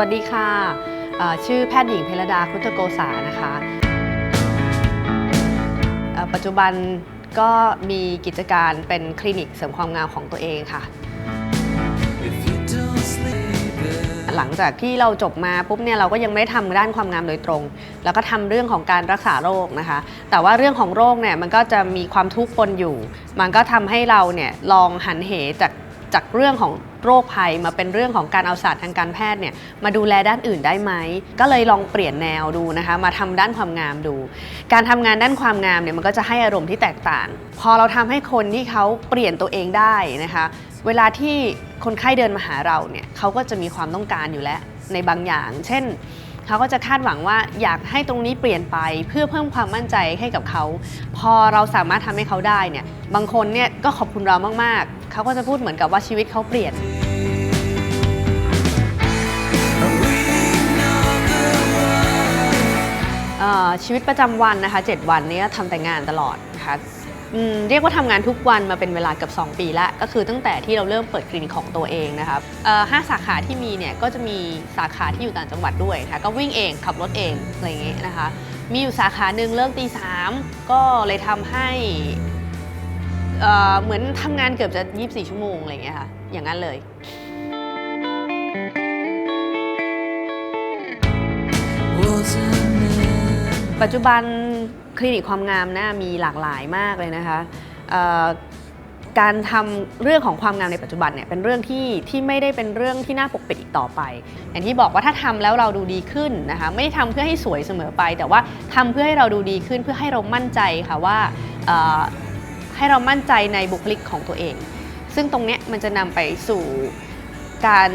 วัสดีค่ะชื่อแพทย์หญิงเพลดาครุฑโกษานะคะปัจจุบันก็มีกิจการเป็นคลินิกเสริมความงามของตัวเองค่ะ หลังจากที่เราจบมาปุ๊บเนี่ยเราก็ยังไม่ได้ทำด้านความงามโดยตรง แล้วก็ทำเรื่องของการรักษาโรคนะคะ แต่ว่าเรื่องของโรคเนี่ยมันก็จะมีความทุกข์ปนอยู่ มันก็ทำให้เราเนี่ยลองหันเหจาก จากเรื่องของโรคภัยมาเป็นเรื่องของการเอาศาสตร์ทางการแพทย์เนี่ยมาดูแลด้านอื่นได้ไหม ก็เลยลองเปลี่ยนแนวดูนะคะ มาทำด้านความงามดู การทำงานด้านความงามเนี่ยมันก็จะให้อารมณ์ที่แตกต่าง พอเราทำให้คนที่เขาเปลี่ยนตัวเองได้นะคะ เวลาที่คนไข้เดินมาหาเราเนี่ยเขาก็จะมีความต้องการอยู่แล้วในบางอย่าง เช่น เขาก็จะคาดหวังว่าอยากให้ตรงนี้เปลี่ยนไปเพื่อเพิ่มความมั่นใจให้กับเขา พอเราสามารถทำให้เขาได้เนี่ยบางคนเนี่ยก็ขอบคุณเรามากๆ เขาก็จะพูดเหมือนกับว่าชีวิตเขาเปลี่ยนชีวิตประจำวันนะคะ 7 วันนี้ทำแต่งานตลอดนะคะ อืมเรียกว่าทำงานทุกวันมาเป็นเวลาเกือบ2 ปีแล้วก็คือตั้งแต่ที่เราเริ่มเปิดคลินิกของตัวเองนะคะเอ่อห้าสาขาที่มีเนี่ยก็จะมีสาขาที่อยู่ต่างจังหวัดด้วยนะคะก็วิ่งเองขับรถเองอะไรอย่างเงี้ยนะคะ มีอยู่สาขาหนึ่งเลิกตีสามก็เลยทำให้เอ่อเหมือนทำงานเกือบจะ 24 ชั่วโมงอะไรอย่างเงี้ยค่ะอย่างนั้นเลยปัจจุบัน คลินิกความงามนะมีหลากหลายมากเลยนะคะการทำเรื่องของความงามในปัจจุบันเนี่ยเป็นเรื่องที่ที่ไม่ได้เป็นเรื่องที่น่าปกปิดอีกต่อไป อย่างที่บอกว่าถ้าทำแล้วเราดูดีขึ้นนะคะไม่ได้ทำเพื่อให้สวยเสมอไป แต่ว่าทำเพื่อให้เราดูดีขึ้นเพื่อให้เรามั่นใจค่ะว่าให้เรามั่นใจในบุคลิกของตัวเอง ซึ่งตรงเนี้ยมันจะนำไปสู่การ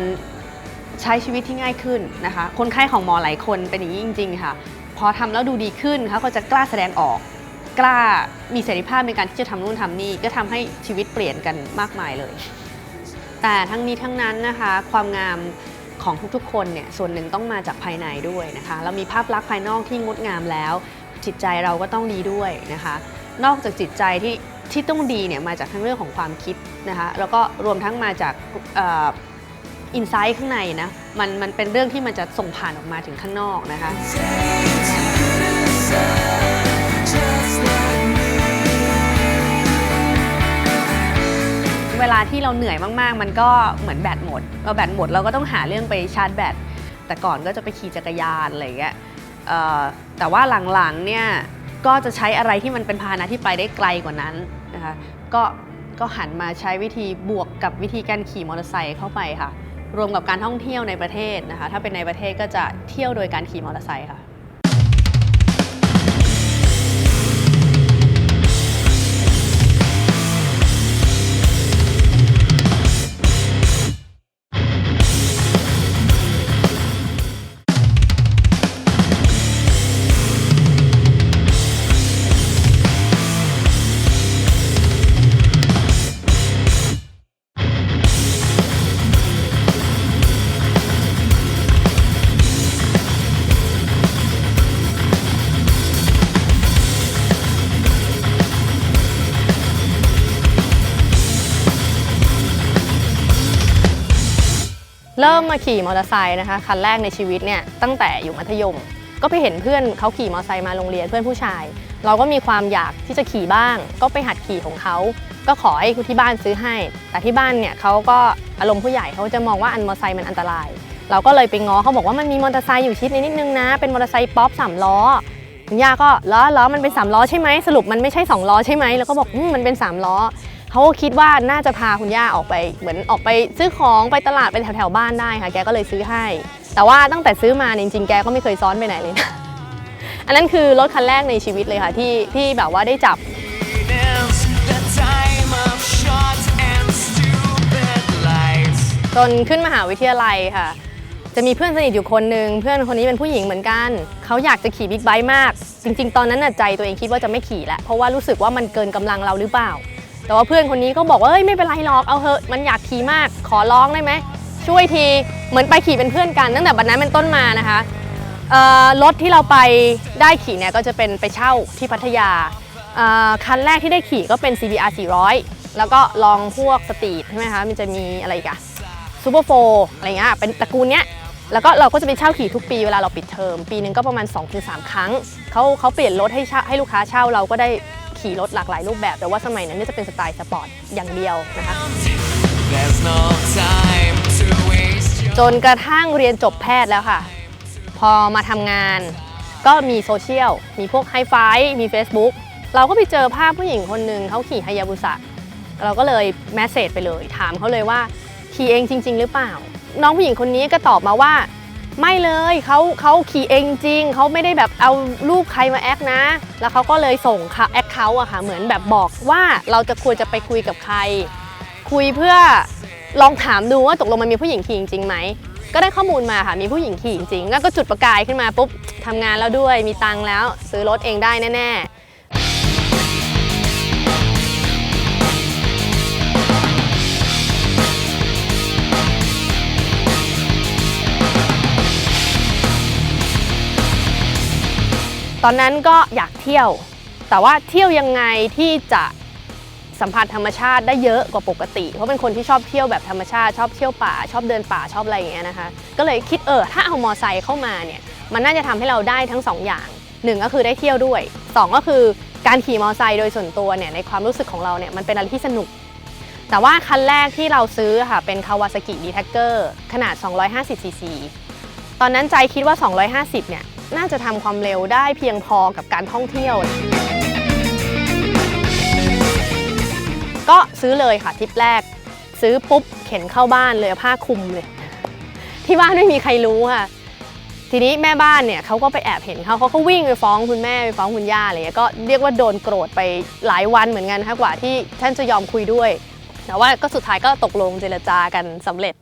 ใช้ชีวิตที่ง่ายขึ้นนะคะคนไข้ของหมอหลายคนเป็นอย่างนี้จริง ๆ ค่ะ อทำแล้วดูดีขึ้นเขาก็จะกล้าแสดงออก กล้ามีเสรีภาพในการที่จะทำนู่นทำนี่ก็ทำให้ชีวิตเปลี่ยนกันมากมายเลย แต่ทั้งนี้ทั้งนั้นนะคะความงามของทุกๆ คนเนี่ยส่วนหนึ่งต้องมาจากภายในด้วยนะคะเรามีภาพลักษณ์ภายนอกที่งดงามแล้ว จิตใจเราก็ต้องดีด้วยนะคะ นอกจากจิตใจที่ที่ต้องดีเนี่ยมาจากทั้งเรื่องของความคิดนะคะแล้วก็รวมทั้งมาจาก อินไซต์ข้างในนะมันมันเป็นเรื่องที่มันจะส่งผ่านออกมาถึงข้างนอกนะคะ เวลาที่เราเหนื่อยมากๆ มันก็เหมือนแบตหมดเราแบตหมดเราก็ต้องหาเรื่องไปชาร์จแบต แต่ก่อนก็จะไปขี่จักรยานอะไรอย่างเงี้ยแต่ว่าหลังๆเนี่ยก็จะใช้อะไรที่มันเป็นพาหนะที่ไปได้ไกลกว่านั้นนะคะก็ก็หันมาใช้วิธีบวกกับวิธีการขี่มอเตอร์ไซค์เข้าไปค่ะ รวมกับการท่องเที่ยวในประเทศนะคะ ถ้าเป็นในประเทศก็จะเที่ยวโดยการขี่มอเตอร์ไซค์ค่ะ เริ่มมาขี่มอเตอร์ไซค์นะคะคันแรกในชีวิตเนี่ยตั้งแต่อยู่มัธยม ก็ไปเห็นเพื่อนเขาขี่มอเตอร์ไซค์มาโรงเรียนเพื่อนผู้ชาย เราก็มีความอยากที่จะขี่บ้าง ก็ไปหัดขี่ของเขาก็ขอให้ที่บ้านซื้อให้ แต่ที่บ้านเนี่ยเขาก็อารมณ์ผู้ใหญ่เขาจะมองว่าอันมอเตอร์ไซค์มันอันตราย เราก็เลยไปง้อเขาบอกว่ามันมีมอเตอร์ไซค์อยู่ชิดนิดนึงนะ เป็นมอเตอร์ไซค์ป๊อปสามล้อคุณย่าก็ล้อล้อมันเป็นสามล้อใช่ไหมสรุปมันไม่ใช่สองล้อใช่ไหมแล้วก็บอกมันเป็นสามล้อ เขาก็คิดว่าน่าจะพาคุณย่าออกไป เหมือนออกไปซื้อของไปตลาดไปแถวๆบ้านได้ค่ะ แกก็เลยซื้อให้ แต่ว่าตั้งแต่ซื้อมาเนี่ยจริงๆแกก็ไม่เคยซ้อนไปไหนเลยนะอันนั้นคือรถคันแรกในชีวิตเลยค่ะที่ที่แบบว่าได้จับจนขึ้นมหาวิทยาลัยค่ะ จะมีเพื่อนสนิทอยู่คนหนึ่งเพื่อนคนนี้เป็นผู้หญิงเหมือนกัน เขาอยากจะขี่บิ๊กไบค์มาก จริง ๆ ตอนนั้นน่ะใจตัวเองคิดว่าจะไม่ขี่แล้วเพราะว่ารู้สึกว่ามันเกินกำลังเราหรือเปล่า แต่ว่าเพื่อนคนนี้ก็บอกว่าเอ้ยไม่เป็นไรหรอกเอาเถอะมันอยากขี่มากขอร้องได้ไหมช่วยทีเหมือนไปขี่เป็นเพื่อนกันตั้งแต่บัดนั้นเป็นต้นมานะคะรถที่เราไปได้ขี่เนี่ยก็จะเป็นไปเช่าที่พัทยาคันแรกที่ได้ขี่ก็เป็น CBR 400 แล้วก็ลองพวกสตรีทใช่ไหมคะมันจะมีอะไรกอะซูเปอร์โฟอะไรเงี้ยเป็นตระกูลเนี้ยแล้วก็เราก็จะไปเช่าขี่ทุกปีเวลาเราปิดเทอม ปีหนึ่งก็ประมาณ 2-3 ครั้งเขาเขาเปลี่ยนรถให้ให้ลูกค้าเช่าเราก็ได้ ขี่รถหลากหลายรูปแบบ แต่ว่าสมัยนั้นเนี่ยจะเป็นสไตล์สปอร์ตอย่างเดียวนะคะ There's no time to waste. จนกระทั่งเรียนจบแพทย์แล้วค่ะ พอมาทำงานก็มีโซเชียล มีพวกไฮไฟมี Facebook เราก็ไปเจอภาพผู้หญิงคนหนึ่งเขาขี่ฮายาบุสะเราก็เลยแมสเซจไปเลย ถามเขาเลยว่าขี่เองจริง ๆ หรือเปล่า น้องผู้หญิงคนนี้ก็ตอบมาว่า ไม่เลยเขาเขาขี่เองจริงเขาไม่ได้แบบเอารูปใครมาแอคนะ แล้วเขาก็เลยส่งค่ะแอคเขาอะค่ะเหมือนแบบบอกว่าเราจะควรจะไปคุยกับใคร คุยเพื่อลองถามดูว่าตกลงมันมีผู้หญิงขี่จริงไหมก็ได้ข้อมูลมาค่ะมีผู้หญิงขี่จริงแล้วก็จุดประกายขึ้นมาปุ๊บทำงานแล้วด้วยมีตังค์แล้ว ซื้อรถเองได้แน่ๆ ตอนนั้นก็อยากเที่ยว แต่ว่าเที่ยวยังไงที่จะสัมผัสธรรมชาติได้เยอะกว่าปกติ เพราะเป็นคนที่ชอบเที่ยวแบบธรรมชาติ ชอบเที่ยวป่า ชอบเดินป่าชอบอะไรอย่างเงี้ยนะคะ ก็เลยคิดเออถ้าเอามอไซค์เข้ามาเนี่ยมันน่าจะทำให้เราได้ทั้งสองอย่างหนึ่งก็คือได้เที่ยวด้วยสองก็คือการขี่มอไซค์โดยส่วนตัวเนี่ยในความรู้สึกของเราเนี่ยมันเป็นอะไรที่สนุก แต่ว่าคันแรกที่เราซื้อค่ะเป็น Kawasaki d t a c k e r ขนาด 250 cc ตอนนั้นใจคิดว่า 250เนี่ย น่าจะทำความเร็วได้เพียงพอกับการท่องเที่ยว ก็ซื้อเลยค่ะทริปแรก ซื้อปุ๊บเข็นเข้าบ้านเลยผ้าคลุมเลย ที่บ้านไม่มีใครรู้ค่ะทีนี้แม่บ้านเนี่ยเขาก็ไปแอบเห็นเขาเขาก็วิ่งไปฟ้องคุณแม่ไปฟ้องคุณย่าอะไรเงี้ยก็เรียกว่าโดนโกรธไปหลายวันเหมือนกันนะคะกว่าที่ท่านจะยอมคุยด้วย แต่ว่าก็สุดท้ายก็ตกลงเจรจากันสำเร็จ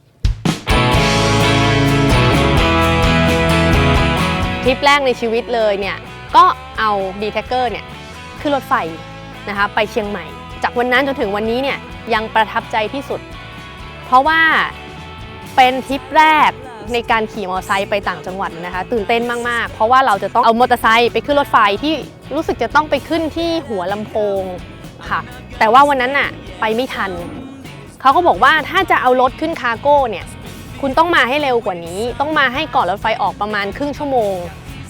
ทริปแรกในชีวิตเลยเนี่ยก็เอาดีแท็กเกอร์เนี่ยขึ้นรถไฟนะคะไปเชียงใหม่ จากวันนั้นจนถึงวันนี้เนี่ยยังประทับใจที่สุด เพราะว่าเป็นทริปแรกในการขี่มอเตอร์ไซค์ไปต่างจังหวัดนะคะ ตื่นเต้นมาก ๆ เพราะว่าเราจะต้องเอามอเตอร์ไซค์ไปขึ้นรถไฟที่รู้สึกจะต้องไปขึ้นที่หัวลำโพงค่ะ แต่ว่าวันนั้นน่ะไปไม่ทัน เขาก็บอกว่าถ้าจะเอารถขึ้นคาร์โก้เนี่ย คุณต้องมาให้เร็วกว่านี้ ต้องมาให้ก่อนรถไฟออกประมาณครึ่งชั่วโมง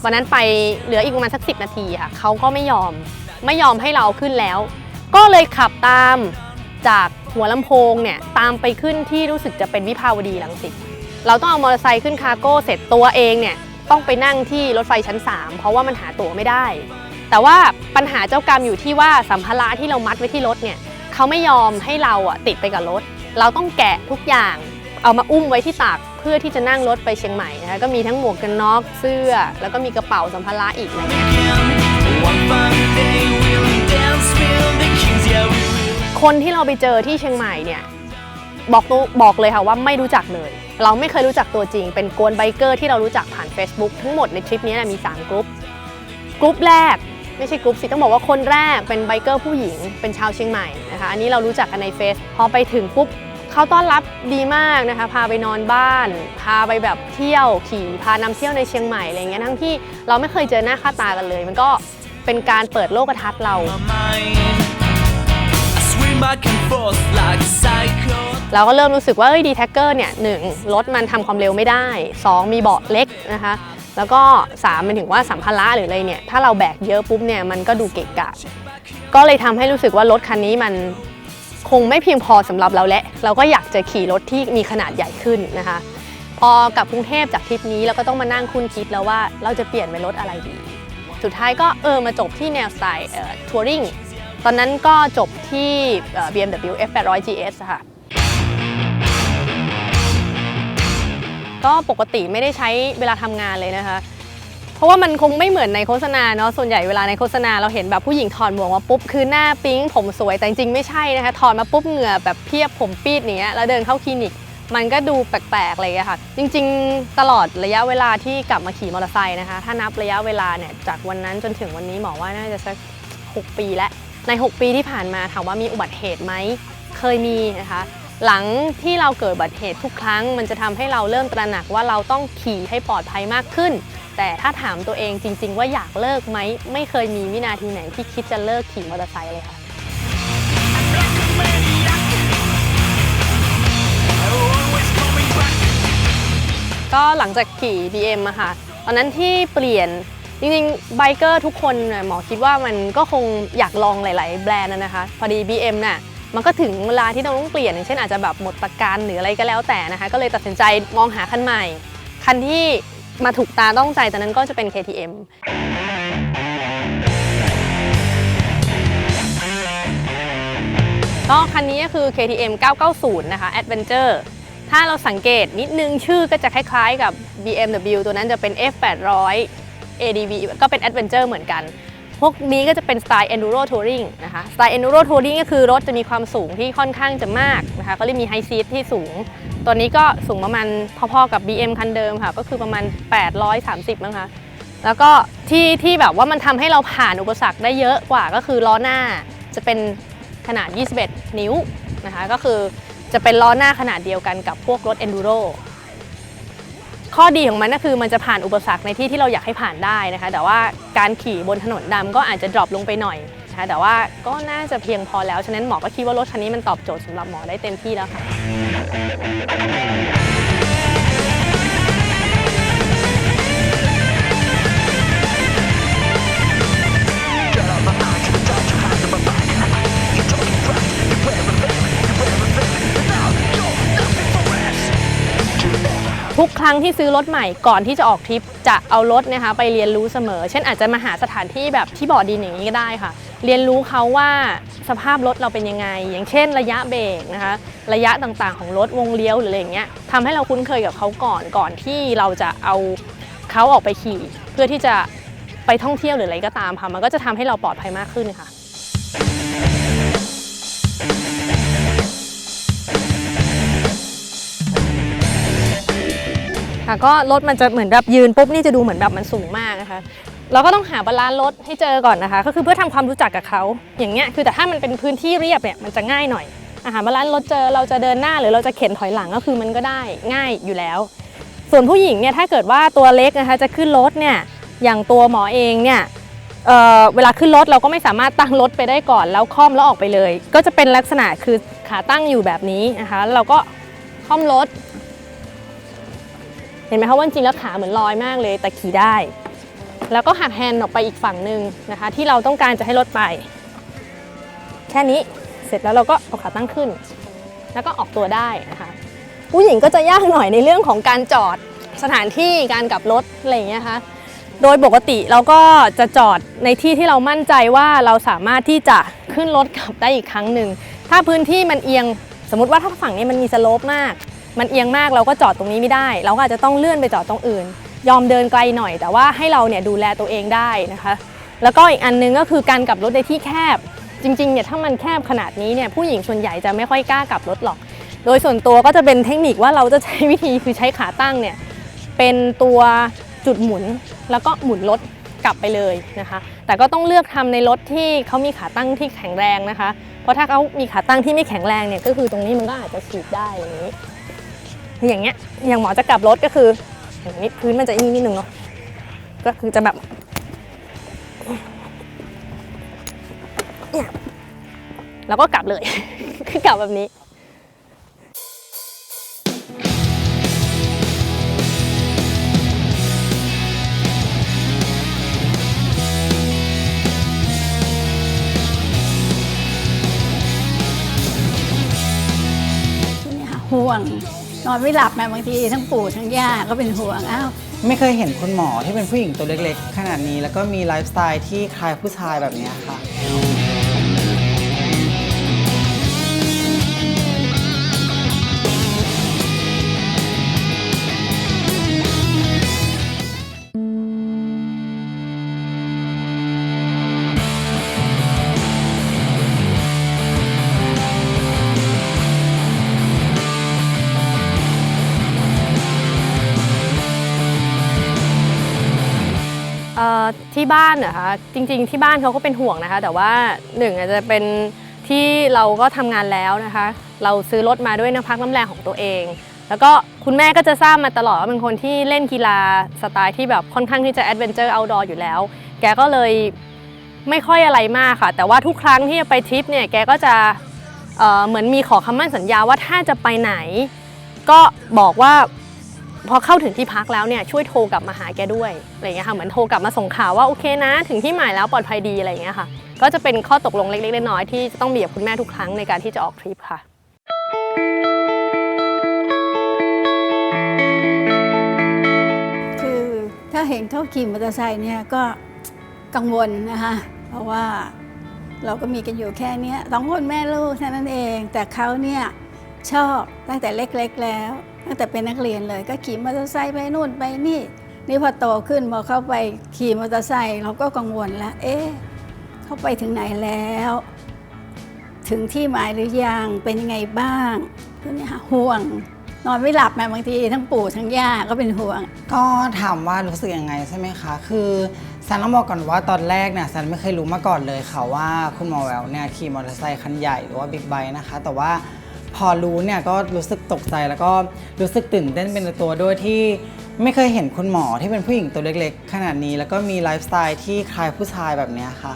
วันนั้นไปเหลืออีกประมาณสักสินาทีค่ะเขาก็ไม่ยอม ไม่ยอมให้เราขึ้นแล้ว ก็เลยขับตามจากหัวลำโพงเนี่ยตามไปขึ้นที่รู้สึกจะเป็นวิภาวดีรังสิต เราต้องเอามอเตอร์ไซค์ขึ้นคาร์โก้เสร็จตัวเองเนี่ยต้องไปนั่งที่รถไฟชั้น 3 เพราะว่ามันหาตั๋วไม่ได้ แต่ว่าปัญหาเจ้ากรรมอยู่ที่ว่าสัมภาระที่เรามัดไว้ที่รถเนี่ยเขาไม่ยอมให้เราอะติดไปกับรถ เราต้องแกะทุกอย่าง เอามาอุ้มไว้ที่ตักเพื่อที่จะนั่งรถไปเชียงใหม่นะคะก็มีทั้งหมวกกันน็อกเสื้อ แล้วก็มีกระเป๋าสัมภาระอีกอะไรเงี้ยคนที่เราไปเจอที่เชียงใหม่เนี่ยบอกตัวบอกเลยค่ะว่าไม่รู้จักเลย เราไม่เคยรู้จักตัวจริง เป็นกวนไบเกอร์ที่เรารู้จักผ่าน Facebook ทั้งหมดในทริปนี้นะมี3กลุ่มกลุ่มแรกไม่ใช่กลุ่มสิต้องบอกว่าคนแรกเป็นไบเกอร์ผู้หญิงเป็นชาวเชียงใหม่นะคะอันนี้เรารู้จักกันในเฟซพอไปถึงปุ๊บ เขาต้อนรับดีมากนะคะ พาไปนอนบ้าน พาไปแบบเที่ยวขี่พานำเที่ยวในเชียงใหม่อะไรเงี้ยทั้งที่เราไม่เคยเจอหน้าค่าตากันเลย มันก็เป็นการเปิดโลกทัศน์เรา เราก็เริ่มรู้สึกว่าเอ้ยดีแท็กเกอร์เนี่ยหนึ่งรถมันทำความเร็วไม่ได้ 2 มีเบาะเล็กนะคะแล้วก็3เป็นถึงว่าสัมภาระหรืออะไรเนี่ย ถ้าเราแบกเยอะปุ๊บเนี่ย มันก็ดูเกะกะ ก็เลยทำให้รู้สึกว่ารถคันนี้มัน คงไม่เพียงพอสำหรับเราและเราก็อยากจะขี่รถที่มีขนาดใหญ่ขึ้นนะคะ พอกลับกรุงเทพจากทริปนี้เราก็ต้องมานั่งคุ้นคิดแล้วว่าเราจะเปลี่ยนเป็นรถอะไรดี สุดท้ายก็เออมาจบที่แนวสไตล์ทัวริงตอนนั้นก็จบที่ BMW F800 GS ค่ะ ก็ปกติไม่ได้ใช้เวลาทำงานเลยนะคะ ราะว่ามันคงไม่เหมือนในโฆษณาเนาะส่วนใหญ่เวลาในโฆษณาเราเห็นแบบผู้หญิงถอดหมวกมาปุ๊บคือหน้าปิ๊งผมสวยแต่จริงๆไม่ใช่นะคะถอดมาปุ๊บเหงื่อแบบเพียบผมปีดอย่างเนี้ยแล้วเดินเข้าคลินิกมันก็ดูแปลกๆอะไรอย่างเงี้ยค่ะ จริงๆ ตลอดระยะเวลาที่กลับมาขี่มอเตอร์ไซค์นะคะ ถ้านับระยะเวลาเนี่ยจากวันนั้นจนถึงวันนี้หมอว่าน่าจะสัก 6 ปีแล้วใน 6 ปีที่ผ่านมาถามว่ามีอุบัติเหตุไหมเคยมีนะคะ หลังที่เราเกิดบัติเหตุทุกครั้ง มันจะทำให้เราเริ่มตระหนักว่าเราต้องขี่ให้ปลอดภัยมากขึ้น แต่ถ้าถามตัวเองจริง ๆ ว่าอยากเลิกไหมไม่เคยมีวินาทีไหนที่คิดจะเลิกขี่มอเตอร์ไซค์เลยค่ะก็หลังจากขี่ BM อะค่ะ ตอนนั้นที่เปลี่ยนจริงๆไบเกอร์ทุกคนหมอคิดว่ามันก็คงอยากลองหลาย ๆ แบรนด์นะนะคะ พอดี BM น่ะ มันก็ถึงเวลาที่เราต้องเปลี่ยนอย่างเช่นอาจจะแบบหมดประกันหรืออะไรก็แล้วแต่นะคะ ก็เลยตัดสินใจมองหาคันใหม่ คันที่มาถูกตาต้องใจตอนนั้นก็จะเป็น KTM ก็คันนี้ก็คือ KTM 990 นะคะ Adventure ถ้าเราสังเกตนิดนึงชื่อก็จะคล้ายๆกับ BMW ตัวนั้นจะเป็น F800 ADV ก็เป็น Adventure เหมือนกัน พวกนี้ก็จะเป็นสไตล์ Enduro Touring นะคะ สไตล์ Enduro Touring ก็คือรถจะมีความสูงที่ค่อนข้างจะมากนะคะ ก็เลยมีไฮซีทที่สูง ตัวนี้ก็สูงประมาณพอๆกับ BM คันเดิมค่ะ ก็คือประมาณ 830มั้งคะ แล้วก็ที่ที่แบบว่ามันทำให้เราผ่านอุปสรรคได้เยอะกว่าก็คือล้อหน้าจะเป็นขนาด 21 นิ้วนะคะ ก็คือจะเป็นล้อหน้าขนาดเดียวกันกับพวกรถ Enduro ข้อดีของมันก็คือมันจะผ่านอุปสรรคในที่ที่เราอยากให้ผ่านได้นะคะ แต่ว่าการขี่บนถนนดำก็อาจจะดรอปลงไปหน่อยนะคะแต่ว่าก็น่าจะเพียงพอแล้ว ฉะนั้นหมอก็คิดว่ารถคันนี้มันตอบโจทย์สำหรับหมอได้เต็มที่แล้วค่ะ ทุกครั้งที่ซื้อรถใหม่ก่อนที่จะออกทริปจะเอารถนะคะไปเรียนรู้เสมอ เช่นอาจจะมาหาสถานที่แบบที่บ่อดินอย่างนี้ก็ได้ค่ะ เรียนรู้เขาว่าสภาพรถเราเป็นยังไง อย่างเช่น ระยะเบรกนะคะ ระยะต่างๆของรถวงเลี้ยวหรืออะไรอย่างเงี้ยทำให้เราคุ้นเคยกับเขาก่อนก่อนที่เราจะเอาเขาออกไปขี่ เพื่อที่จะไปท่องเที่ยวหรืออะไรก็ตามค่ะ มันก็จะทำให้เราปลอดภัยมากขึ้นค่ะ ค่ะ ก็รถมันจะเหมือนแบบยืนปุ๊บนี่จะดูเหมือนแบบมันสูงมากนะคะ เราก็ต้องหาบาลานซ์รถให้เจอก่อนนะคะ ก็คือเพื่อทำความรู้จักกับเขาอย่างเงี้ยคือแต่ถ้ามันเป็นพื้นที่เรียบเนี่ยมันจะง่ายหน่อยอาหารบาลานซ์รถเจอเราจะเดินหน้าหรือเราจะเข็นถอยหลังก็คือมันก็ได้ง่ายอยู่แล้ว ส่วนผู้หญิงเนี่ยถ้าเกิดว่าตัวเล็กนะคะจะขึ้นรถเนี่ยอย่างตัวหมอเองเนี่ยเเวลาขึ้นรถเราก็ไม่สามารถตั้งรถไปได้ก่อนแล้วค่อมแล้วออกไปเลย ก็จะเป็นลักษณะคือขาตั้งอยู่แบบนี้นะคะ เราก็ค่อมรถ ห็นไหมคะว่าจริงแล้วขาเหมือนลอยมากเลยแต่ขี่ได้ แล้วก็หักแฮนด์ออกไปอีกฝั่งหนึ่งนะคะ ที่เราต้องการจะให้รถไป แค่นี้เสร็จแล้วเราก็เอาขาตั้งขึ้น แล้วก็ออกตัวได้นะคะ ผู้หญิงก็จะยากหน่อยในเรื่องของการจอดสถานที่การกลับรถอะไรอย่างเงี้ยคะโดยปกติเราก็จะจอดในที่ที่เรามั่นใจว่าเราสามารถที่จะขึ้นรถกลับได้อีกครั้งหนึ่ง ถ้าพื้นที่มันเอียง สมมติว่าถ้าฝั่งนี้มันมีสโลปมาก มันเอียงมากเราก็จอดตรงนี้ไม่ได้ เราก็อาจจะต้องเลื่อนไปจอดตรงอื่น ยอมเดินไกลหน่อย แต่ว่าให้เราเนี่ยดูแลตัวเองได้นะคะ แล้วก็อีกอันนึงก็คือการกลับรถในที่แคบ จริงๆเนี่ยถ้ามันแคบขนาดนี้เนี่ยผู้หญิงส่วนใหญ่จะไม่ค่อยกล้ากลับรถหรอก โดยส่วนตัวก็จะเป็นเทคนิคว่าเราจะใช้วิธีคือใช้ขาตั้งเนี่ยเป็นตัวจุดหมุนแล้วก็หมุนรถกลับไปเลยนะคะ แต่ก็ต้องเลือกทำในรถที่เขามีขาตั้งที่แข็งแรงนะคะ เพราะถ้าเขามีขาตั้งที่ไม่แข็งแรงเนี่ยก็คือตรงนี้มันก็อาจจะฉีกได้อย่างนี้ อย่างเงี้ยอย่างหมอจะกลับรถก็คืออย่างนี้พื้นมันจะนี่นิดนึงเนาะก็คือจะแบบเนี่ยแล้วก็กลับเลย คือกลับแบบนี้ห่วง นอนไม่หลับนะบางทีทั้งปู่ทั้งย่าก็เป็นห่วงอ้าวไม่เคยเห็นคุณหมอที่เป็นผู้หญิงตัวเล็กๆ ขนาดนี้แล้วก็มีไลฟ์สไตล์ที่คล้ายผู้ชายแบบนี้ค่ะ ที่บ้านเหรอคะจริง ๆ ที่บ้านเขาก็เป็นห่วงนะคะ แต่ว่าหนึ่งอาจจะเป็นที่เราก็ทำงานแล้วนะคะ เราซื้อรถมาด้วยน้ำพักน้ำแรงของตัวเอง แล้วก็คุณแม่ก็จะทราบมาตลอดว่าเป็นคนที่เล่นกีฬาสไตล์ที่แบบค่อนข้างที่จะแอดเวนเจอร์เอาดอร์อยู่แล้ว แกก็เลยไม่ค่อยอะไรมากค่ะ แต่ว่าทุกครั้งที่จะไปทริปเนี่ยแกก็จะเเหมือนมีขอคำมั่นสัญญาว่าถ้าจะไปไหน ก็บอกว่า พอเข้าถึงที่พักแล้วเนี่ยช่วยโทรกลับมาหาแกด้วยอะไรเงี้ยค่ะเหมือนโทรกลับมาส่งข่าวว่าโอเคนะ ถึงที่หมายแล้วปลอดภัยดีอะไรเงี้ยค่ะ ก็จะเป็นข้อตกลงเล็กๆน้อยๆที่จะต้องมีกับคุณแม่ทุกครั้งในการที่จะออกทริปค่ะคือถ้าเห็นเขาขี่มอเตอร์ไซค์เนี่ยก็กังวลนะคะเพราะว่าเราก็มีกันอยู่แค่นี้สองคนแม่ลูกแค่นั้นเอง แต่เขาเนี่ยชอบตั้งแต่เล็กๆแล้ว ตั้งแต่เป็นนักเรียนเลยก็ขี่มอเตอร์ไซค์ไปนู่นไปนี่ นี่พอโตขึ้นพอเข้าไปขี่มอเตอร์ไซค์เราก็กังวลแล้วเอ๊ะเขาไปถึงไหนแล้ว ถึงที่หมายหรือยังเป็นยังไงบ้างก็เนี่ยค่ะห่วง นอนไม่หลับนะบางทีทั้งปู่ทั้งย่าก็เป็นห่วง ก็ถามว่ารู้สึกยังไงใช่ไหมคะ คือซันต้องบอกก่อนว่าตอนแรกเนี่ยซันไม่เคยรู้มาก่อนเลยค่ะว่าคุณหมอแววเนี่ยขี่มอเตอร์ไซค์คันใหญ่หรือว่าบิ๊กไบค์นะคะ แต่ว่า พอรู้เนี่ยก็รู้สึกตกใจแล้วก็รู้สึกตื่นเต้นเป็นตัวด้วยที่ไม่เคยเห็นคุณหมอที่เป็นผู้หญิงตัวเล็กๆ ขนาดนี้แล้วก็มีไลฟ์สไตล์ที่คล้ายผู้ชายแบบนี้ค่ะ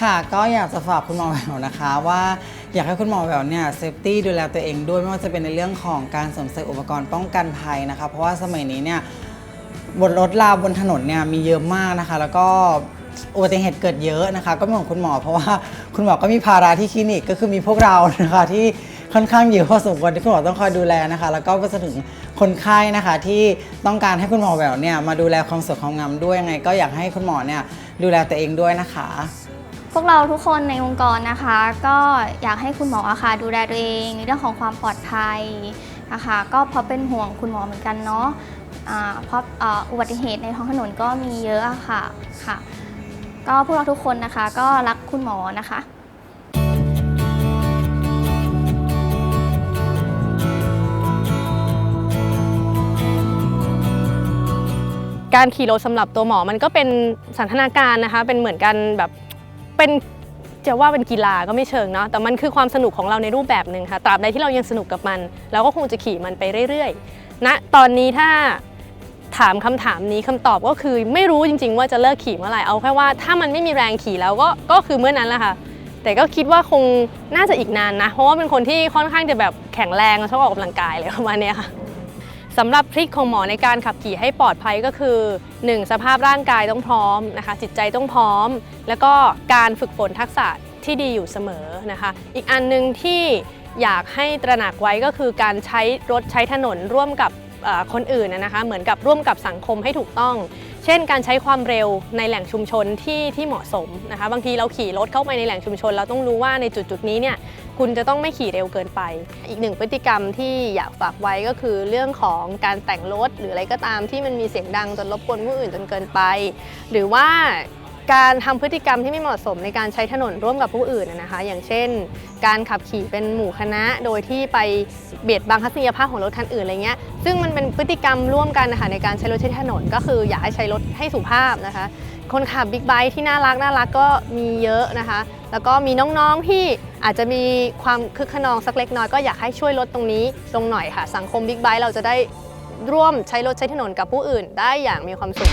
ค่ะก็อยากจะฝากคุณหมอแหววนะคะว่าอยากให้คุณหมอแหววเนี่ยเซฟตี้ดูแลตัวเองด้วยไม่ว่าจะเป็นในเรื่องของการสวมใส่อุปกรณ์ป้องกันภัยนะคะ เพราะว่าสมัยนี้เนี่ยบนรถลาบนถนนเนี่ยมีเยอะมากนะคะ แล้วก็อุบัติเหตุเกิดเยอะนะคะ ก็เป็นของคุณหมอเพราะว่าคุณหมอก็มีภาระที่คลินิกก็คือมีพวกเรานะคะที่ ค่อนข้างเยอะพอสมควรที่คุณหมอต้องคอยดูแลนะคะ แล้วก็ไปจนถึงคนไข้นะคะที่ต้องการให้คุณหมอแหววเนี่ยมาดูแลความสวยความงามด้วยยังไง ก็อยากให้คุณหมอเนี่ยดูแลตัวเองด้วยนะคะ พวกเราทุกคนในองค์กรนะคะ ก็อยากให้คุณหมออะค่ะดูแลตัวเองในเรื่องของความปลอดภัยนะคะก็เพราะเป็นห่วงคุณหมอเหมือนกันเนาะเพราะอุบัติเหตุในท้องถนนก็มีเยอะอะค่ะค่ะ ก็พวกเราทุกคนนะคะ ก็รักคุณหมอนะคะ การขี่รถสำหรับตัวหมอมันก็เป็นสันทนาการนะคะ เป็นเหมือนกันแบบเป็นจะว่าเป็นกีฬาก็ไม่เชิงเนาะแต่มันคือความสนุกของเราในรูปแบบหนึ่งค่ะตราบใดที่เรายังสนุกกับมัน เราก็คงจะขี่มันไปเรื่อยๆณนะตอนนี้ถ้าถามคำถามนี้คำตอบก็คือไม่รู้จริง ๆ ว่าจะเลิกขี่เมื่อไหร่เอาแค่ว่าถ้ามันไม่มีแรงขี่แล้วก็ก็คือเมื่อนั้นแหละค่ะแต่ก็คิดว่าคงน่าจะอีกนานนะ เพราะว่าเป็นคนที่ค่อนข้างจะแบบแข็งแรงชอบออกกำลังกายเลยประมาณนี้ค่ะ สำหรับทริคของหมอในการขับขี่ให้ปลอดภัยก็คือ 1. สภาพร่างกายต้องพร้อมนะคะ จิตใจต้องพร้อม แล้วก็การฝึกฝนทักษะที่ดีอยู่เสมอนะคะ อีกอันหนึ่งที่อยากให้ตระหนักไว้ก็คือการใช้รถใช้ถนนร่วมกับคนอื่นนะคะ เหมือนกับร่วมกับสังคมให้ถูกต้อง เช่น การใช้ความเร็วในแหล่งชุมชนที่ที่เหมาะสมนะคะบางทีเราขี่รถเข้าไปในแหล่งชุมชน เราต้องรู้ว่าในจุดจุดนี้เนี่ยคุณจะต้องไม่ขี่เร็วเกินไป อีกหนึ่งพฤติกรรมที่อยากฝากไว้ก็คือเรื่องของการแต่งรถหรืออะไรก็ตามที่มันมีเสียงดังจนรบกวนผู้อื่นจนเกินไป หรือว่า การทำพฤติกรรมที่ไม่เหมาะสมในการใช้ถนนร่วมกับผู้อื่นนะคะ อย่างเช่น การขับขี่เป็นหมู่คณะโดยที่ไปเบียดบังทัศนียภาพของรถคันอื่นอะไรเงี้ยซึ่งมันเป็นพฤติกรรมร่วมกันนะคะในการใช้รถใช้ถนน ก็คืออยากให้ใช้รถให้สุภาพนะคะ คนขับบิ๊กไบค์ที่น่ารักน่ารักก็มีเยอะนะคะ แล้วก็มีน้องๆที่อาจจะมีความคึกขนองสักเล็กน้อยก็อยากให้ช่วยลดตรงนี้ลงหน่อยค่ะ สังคมบิ๊กไบค์เราจะได้ร่วมใช้รถใช้ถนนกับผู้อื่นได้อย่างมีความสุข